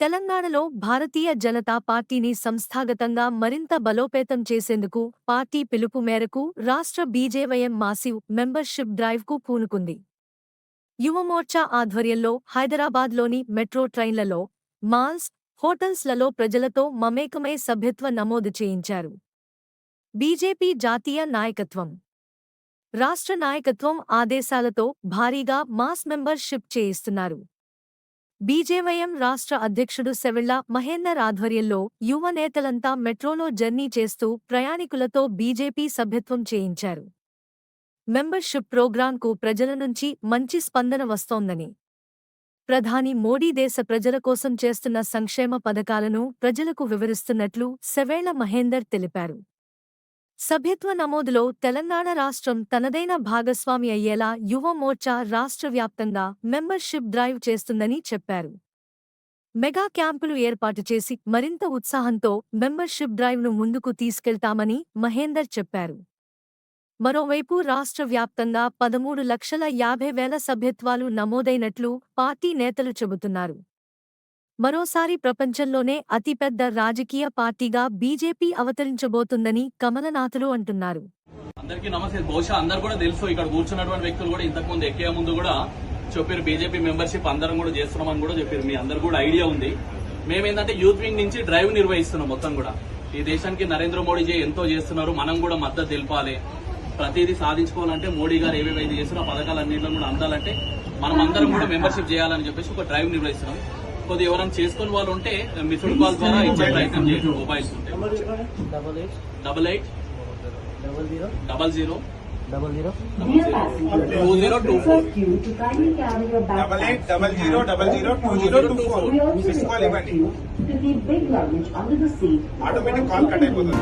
తెలంగాణలో భారతీయ జనతా పార్టీని సంస్థాగతంగా మరింత బలోపేతం చేసేందుకు పార్టీ పిలుపు మేరకు రాష్ట్ర బీజేవైఎం మాసివ్ మెంబర్షిప్ డ్రైవ్కు పూనుకుంది. యువమోర్చా ఆధ్వర్యంలో హైదరాబాద్లోని మెట్రో ట్రైన్లలో మాల్స్ హోటల్స్లలో ప్రజలతో మమేకమై సభ్యత్వ నమోదు చేయించారు. బీజేపీ జాతీయ నాయకత్వం. రాష్ట్ర నాయకత్వం ఆదేశాలతో భారీగా మాస్ మెంబర్షిప్ చేయిస్తున్నారు. బీజేవైఎం రాష్ట్ర అధ్యక్షుడు సెవిళ్ళ మహేందర్ ఆధ్వర్యంలో యువ నేతలంతా మెట్రోలో జర్నీ చేస్తూ ప్రయాణికులతో బీజేపీ సభ్యత్వం చేయించారు. మెంబర్షిప్ ప్రోగ్రాంకు ప్రజల నుంచి మంచి స్పందన వస్తోందని. ప్రధాని మోడీ దేశ ప్రజల కోసం చేస్తున్న సంక్షేమ పథకాలను ప్రజలకు వివరిస్తున్నట్లు సెవేళ్ళ మహేందర్ తెలిపారు. సభ్యత్వ నమోదులో తెలంగాణ రాష్ట్రం తనదైన భాగస్వామి అయ్యేలా యువ మోర్చా రాష్ట్ర వ్యాప్తంగా మెంబర్షిప్ డ్రైవ్ చేస్తుందని చెప్పారు. మెగా క్యాంపులు ఏర్పాటు చేసి మరింత ఉత్సాహంతో మెంబర్షిప్ డ్రైవ్ను ముందుకు తీసుకెళ్తామని మహేందర్ చెప్పారు. మరోవైపు రాష్ట్ర వ్యాప్తంగా పదమూడు లక్షల యాభై వేల సభ్యత్వాలు నమోదైనట్లు పార్టీ నేతలు చెబుతున్నారు. మరోసారి ప్రపంచంలోనే అతిపెద్ద రాజకీయ పార్టీగా బీజేపీ అవతరించబోతుందని కమలనాథులు అంటున్నారు. అందరికీ నమస్తే. బహుశా అందరు కూడా తెలుసు ఇక్కడ కూర్చున్నటువంటి వ్యక్తులు కూడా ఇంతకు ముందు ఎక్కే ముందు కూడా చెప్పారు బీజేపీ మెంబర్షిప్ అందరం కూడా చేస్తున్నామని కూడా చెప్పారు. మీ అందరు కూడా ఐడియా ఉంది. మేమేంటంటే యూత్ వింగ్ నుంచి డ్రైవ్ నిర్వహిస్తున్నాం మొత్తం కూడా. ఈ దేశానికి నరేంద్ర మోడీజీ ఎంతో చేస్తున్నారు మనం కూడా మద్దతు తెలిపాలి. ప్రతిదీ సాధించుకోవాలంటే మోడీ గారు ఏవేవైతే చేస్తున్న పథకాలన్నింటిలో కూడా అందాలంటే మనం అందరం కూడా మెంబర్షిప్ చేయాలని చెప్పేసి ఒక డ్రైవ్ నిర్వహిస్తున్నాం. కొద్దిగా ఎవరైనా చేసుకుని వాళ్ళు ఉంటే మిస్డ్ కాల్ ద్వారా ఇచ్చే ప్రయత్నం చేయండి. Mobiles double eight double zero automatic call cut అయిపోతుంది.